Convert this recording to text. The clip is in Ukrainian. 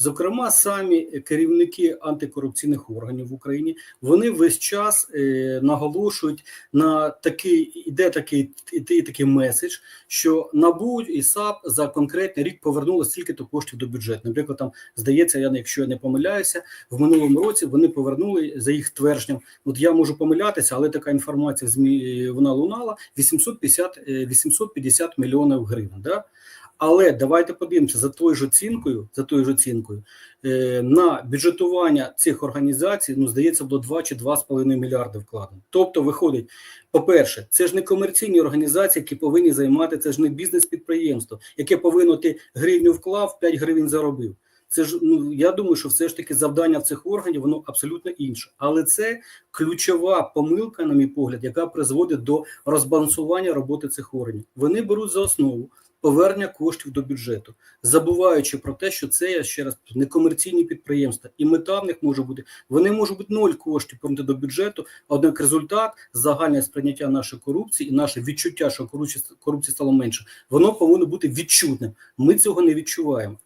Зокрема, самі керівники антикорупційних органів в Україні вони весь час е, наголошують на такий іде такий іде такий меседж, що НАБУ і САП за конкретний рік повернули стільки-то коштів до бюджету. Наприклад, там здається, я якщо я не помиляюся, в минулому році вони повернули за їх твердженням. От я можу помилятися, але така інформація змі е, вона лунала 850, е, 850 мільйонів гривень. Да? Але давайте подивимося за тою ж оцінкою, за тою ж оцінкою е, на бюджетування цих організацій, ну здається, було 2 чи 2,5 мільярди вкладено. Тобто, виходить, по-перше, це ж не комерційні організації, які повинні займати, це ж не бізнес-підприємство, яке повинно ти гривню вклав, 5 гривень заробив. Це ж ну я думаю, що все ж таки завдання цих органів воно абсолютно інше, але це ключова помилка, на мій погляд, яка призводить до розбалансування роботи цих органів. Вони беруть за основу повернення коштів до бюджету, забуваючи про те, що це ще раз не комерційні підприємства, і мета в них може бути. Вони можуть бути ноль коштів повернути до бюджету. Однак результат загальне сприйняття нашої корупції і наше відчуття, що корупція корупції стало менше, воно повинно бути відчутним. Ми цього не відчуваємо.